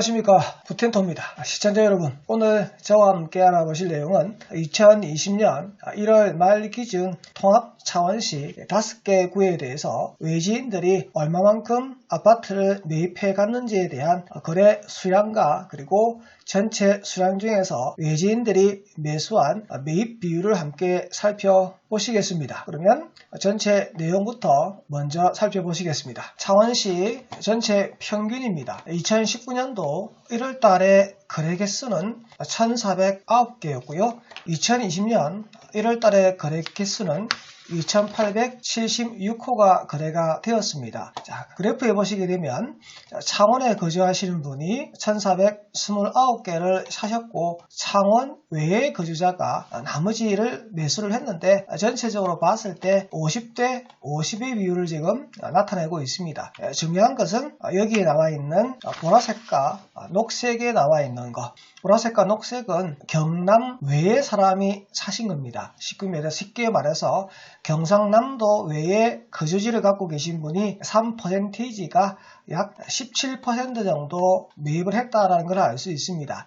안녕하십니까. 부텐토입니다. 시청자 여러분 오늘 저와 함께 알아보실 내용은 2020년 1월 말 기준 통합 차원시 5개 구에 대해서 외지인들이 얼마만큼 아파트를 매입해 갔는지에 대한 거래 수량과 그리고 전체 수량 중에서 외지인들이 매수한 매입 비율을 함께 살펴보시겠습니다. 그러면 전체 내용부터 먼저 살펴보시겠습니다. 창원시 전체 평균입니다. 2019년도 1월 달에 거래 개수는 1,409개였고요. 2020년 1월 달에 거래 개수는 2876호가 거래가 되었습니다. 자, 그래프에 보시게 되면 창원에 거주하시는 분이 1429개를 사셨고 창원 외의 거주자가 나머지를 매수를 했는데 전체적으로 봤을 때 50대 50의 비율을 지금 나타내고 있습니다. 중요한 것은 여기에 나와 있는 보라색과 녹색에 나와 있는 것 보라색과 녹색은 경남 외의 사람이 사신 겁니다. 쉽게 말해서 경상남도 외에 거주지를 갖고 계신 분이 3%가 약 17% 정도 매입을 했다라는 걸 알 수 있습니다.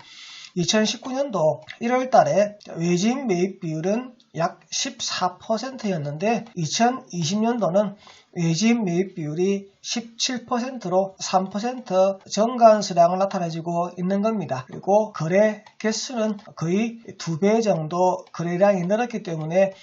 2019년도 1월 달에 외진 매입 비율은 약 14%였는데 2020년도는 외진 매입 비율이 17%로 3% 정관 수량을 나타내주고 있는 겁니다. 그리고 거래 개수는 거의 2배 정도 거래량이 늘었기 때문에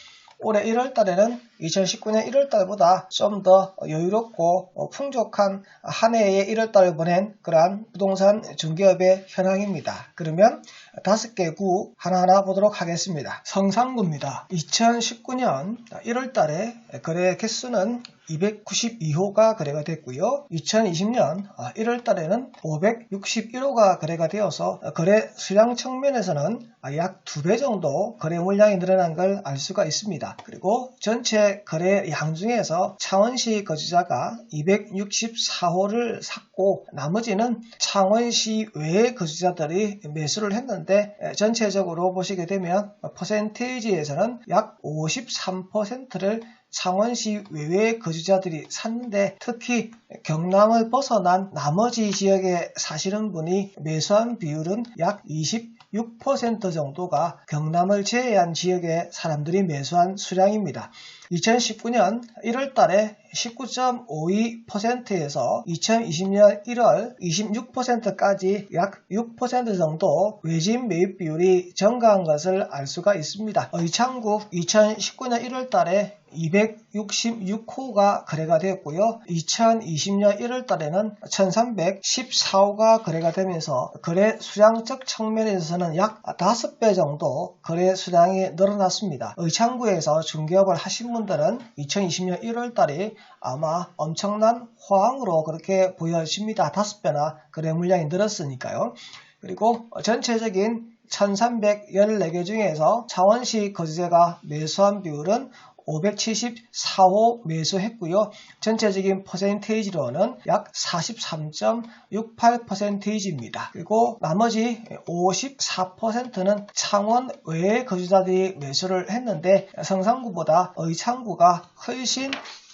올해 1월 달에는 2019년 1월 달보다 좀 더 여유롭고 어, 풍족한 한 해의 1월 달을 보낸 그러한 부동산 중개업의 현황입니다. 그러면 다섯 개 구 하나하나 보도록 하겠습니다. 성상구입니다. 2019년 1월 달에 거래 개수는 292호가 거래가 됐고요. 2020년 1월 달에는 561호가 거래가 되어서 거래 수량 측면에서는 약 2배 정도 거래 물량이 늘어난 걸 알 수가 있습니다. 그리고 전체 거래 양 중에서 창원시 거주자가 264호를 샀고 나머지는 창원시 외의 거주자들이 매수를 했는데 전체적으로 보시게 되면 퍼센테이지에서는 약 53%를 창원시 외외 거주자들이 샀는데 특히 경남을 벗어난 나머지 지역에 사시는 분이 매수한 비율은 약 26% 정도가 경남을 제외한 지역의 사람들이 매수한 수량입니다. 2019년 1월 달에 19.52%에서 2020년 1월 26%까지 약 6% 정도 외진 매입 비율이 증가한 것을 알 수가 있습니다. 의창구 2019년 1월 달에 266호가 거래가 되었고요. 2020년 1월 달에는 1314호가 거래가 되면서 거래 수량적 측면에서는 약 5배 정도 거래 수량이 늘어났습니다. 의창구에서 중개업을 하신 분 들은 2020년 1월 달에 아마 엄청난 호황으로 그렇게 보여집니다. 5배나 거래 물량이 늘었으니까요. 그리고 전체적인 1314개 중에서 차원시 거주자가 매수한 비율은 574호 매수했고요. 전체적인 퍼센테이지로는 약 43.68%입니다. 그리고 나머지 54%는 창원 외의 거주자들이 매수를 했는데 성산구보다 의창구가 훨씬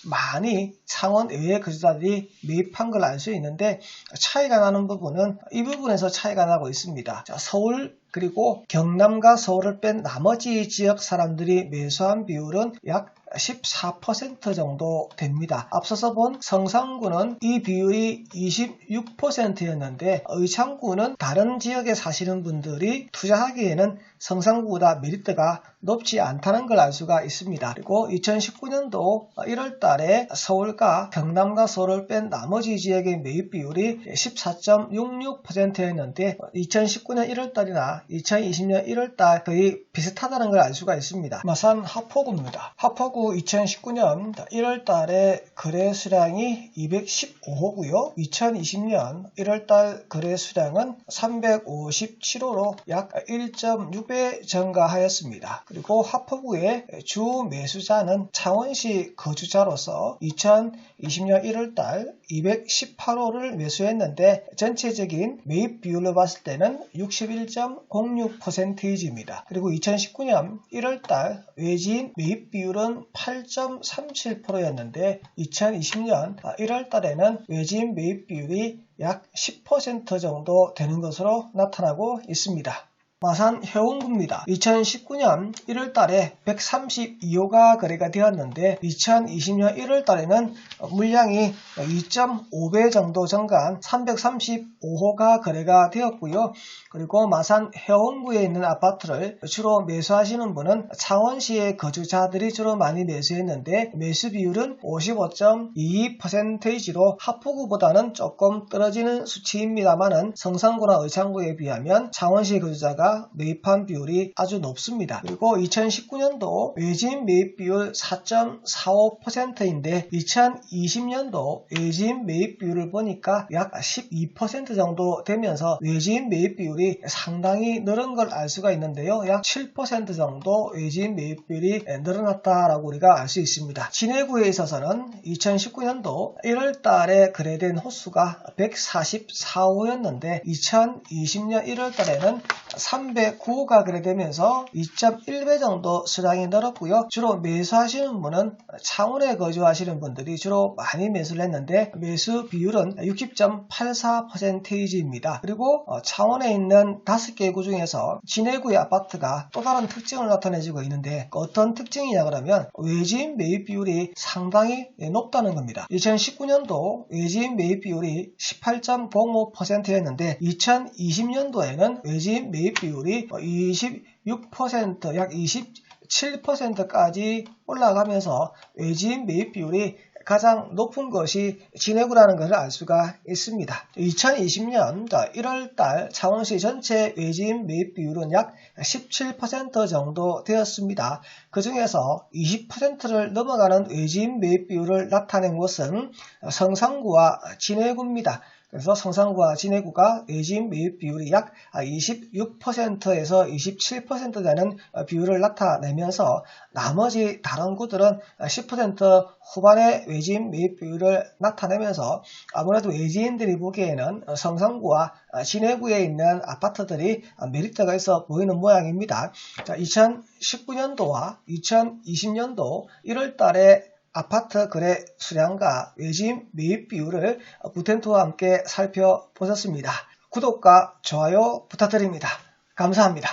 많이 창원 외의 거주자들이 매입한 걸 알 수 있는데 차이가 나는 부분은 이 부분에서 차이가 나고 있습니다. 자, 서울 그리고 경남과 서울을 뺀 나머지 지역 사람들이 매수한 비율은 약 14% 정도 됩니다. 앞서서 본 성산구는 이 비율이 26%였는데 의창구는 다른 지역에 사시는 분들이 투자하기에는 성산구보다 메리트가 높지 않다는 걸 알 수가 있습니다. 그리고 2019년도 1월 달에 서울과 경남과 서울을 뺀 나머지 지역의 매입 비율이 14.66%였는데 2019년 1월 달이나 2020년 1월 달 거의 비슷하다는 걸 알 수가 있습니다. 마산 하포구입니다. 하포구 2019년 1월 달에 거래 수량이 215호고요. 2020년 1월 달 거래 수량은 357호로 약 1.6배 증가하였습니다. 그리고 하포구의 주 매수자는 창원시 거주자로서 2020년 1월 달 218호를 매수했는데 전체적인 매입 비율로 봤을 때는 61.06%입니다. 그리고 2019년 1월 달 외지인 매입 비율은 8.37%였는데 2020년 1월 달에는 외진 매입 비율이 약 10% 정도 되는 것으로 나타나고 있습니다. 마산 해운구입니다. 2019년 1월 달에 132호가 거래가 되었는데 2020년 1월 달에는 물량이 2.5배 정도 증가한 335호가 거래가 되었고요. 그리고 마산 해운구에 있는 아파트를 주로 매수하시는 분은 창원시의 거주자들이 주로 많이 매수했는데 매수 비율은 55.22%로 하포구보다는 조금 떨어지는 수치입니다만은 성산구나 의창구에 비하면 창원시 거주자가 매입한 비율이 아주 높습니다. 그리고 2019년도 외진 매입 비율 4.45%인데 2020년도 외진 매입 비율을 보니까 약 12% 정도 되면서 외진 매입 비율이 상당히 늘은 걸 알 수가 있는데요. 약 7% 정도 외진 매입 비율이 늘어났다라고 우리가 알 수 있습니다. 진해구에 있어서는 2019년도 1월 달에 거래된 호수가 144호였는데 2020년 1월 달에는 309호가 거래되면서 2.1배 정도 수량이 늘었고요. 주로 매수하시는 분은 창원에 거주하시는 분들이 주로 많이 매수를 했는데 매수 비율은 60.84%입니다. 그리고 어, 창원에 있는 5개 구 중에서 진해구의 아파트가 또 다른 특징을 나타내주고 있는데 어떤 특징이냐 그러면 외지인 매입 비율이 상당히 높다는 겁니다. 2019년도 외지인 매입 비율이 18.05%였는데 2020년도에는 외지인 매입 비율이 26%, 약 27%까지 올라가면서 외지인 매입 비율이 가장 높은 것이 진해구라는 것을 알 수가 있습니다. 2020년 1월달 창원시 전체 외지인 매입 비율은 약 17% 정도 되었습니다. 그 중에서 20%를 넘어가는 외지인 매입 비율을 나타낸 곳은 성산구와 진해구입니다. 그래서 성산구와 진해구가 외진 매입 비율이 약 26%에서 27% 되는 비율을 나타내면서 나머지 다른 구들은 10% 후반의 외진 매입 비율을 나타내면서 아무래도 외지인들이 보기에는 성산구와 진해구에 있는 아파트들이 메리트가 있어 보이는 모양입니다. 2019년도와 2020년도 1월 달에 아파트 거래 수량과 외진 매입 비율을 부텐토와 함께 살펴보셨습니다. 구독과 좋아요 부탁드립니다. 감사합니다.